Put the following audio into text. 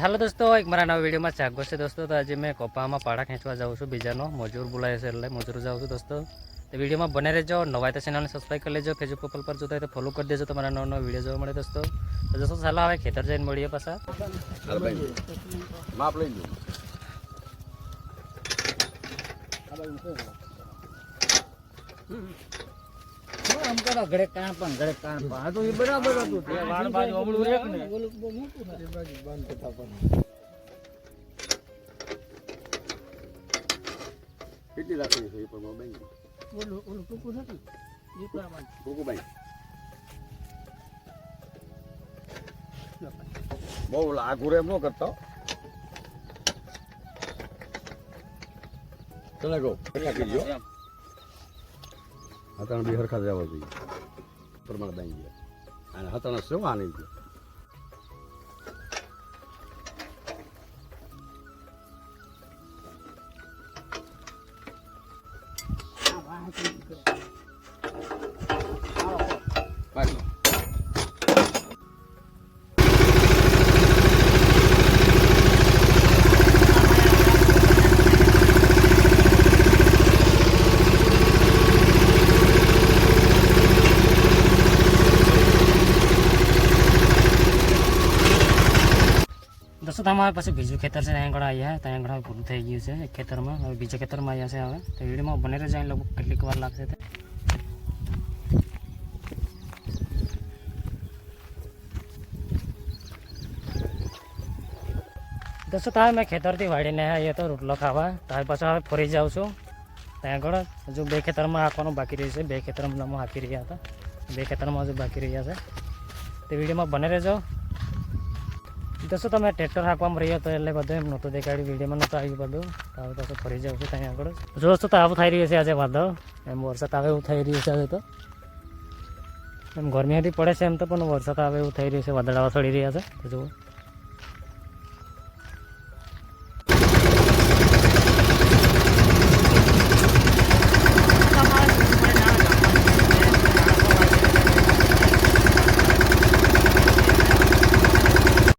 હાલો દોસ્તો, એક મારા નવા વિડીયોમાં ચાગો છે દોસ્તો. તો આજે મેં કપામાં પાડા ખેંચવા જાઉં છું, બીજાનો. મજૂર બોલાય છે એટલે મજૂર જાઉં છું દોસ્તો. તો વિડીયોમાં બને રહેજો નવાય તો ચેનલને સબસ્ક્રાઈબ કરી લેજો ફેસબુક પર પર જોતા હોય તો ફોલો કરી દેજો તમારા નવા નવો વીડિયો જોવા મળે દોસ્તો. તો દોસ્તો, ચાલો હવે ખેતર જઈને મળીએ પાછા. માપ લઈ આમ કરો ઘડે કામ પણ ઘડે કામ પણ. આ તો એ બરાબર હતું. તે વાળ બાજુ અમળું એક ને. કેટલી રાખી છે એ પણ મોબાઈલ ઓલું ઓલું ટૂંકું નથી દીકરામાં બહુ લાગુ એમ ન કરતો તને કહું કેટલા કીધો હતાણ બી હરખા જવા જોઈએ. પ્રમાણ દાઈ ગયા અને હતાણા શું આની ગયો બાકી દોસ્તો તમારે પછી બીજું ખેતર છે ત્યાં આગળ આવ્યા ત્યાં આગળ પૂરું થઈ ગયું છે એક ખેતરમાં હવે બીજા ખેતરમાં આવ્યા છે હવે તો વિડીયોમાં બને રહેજો લગભગ કેટલીક વાર લાગશે તે દોસ્તો તારે મેં ખેતરથી વાળીને આવ્યો હતો રોટલો ખાવા તો પાછા પાછો હવે ફરી જાઉં છું ત્યાં આગળ હજુ બે ખેતરમાં હાંકવાનું બાકી રહ્યું છે બે ખેતરમાં હાંકી રહ્યા હતા બે ખેતરમાં હજુ બાકી રહ્યા છે તે વિડીયોમાં બને રહેજો દોસ્તો તમે ટ્રેક્ટર હાંકવામાં રહ્યો તો એટલે બધું એમ નહોતું દેખાડ્યું, વિડીયોમાં નહોતું આવ્યું બધું. હવે પાછું ફરી જાઉં છું ત્યાં આગળ. જો દોસ્તો તો આવું થઈ રહ્યું છે આજે વાદળ. એમ વરસાદ આવે એવું થઈ રહ્યું છે આજે તો. એમ ગરમી હતી પડે છે એમ તો, પણ વરસાદ આવે એવું થઈ રહ્યું છે, વાદળાવા ચડી રહ્યા છે. જુઓ.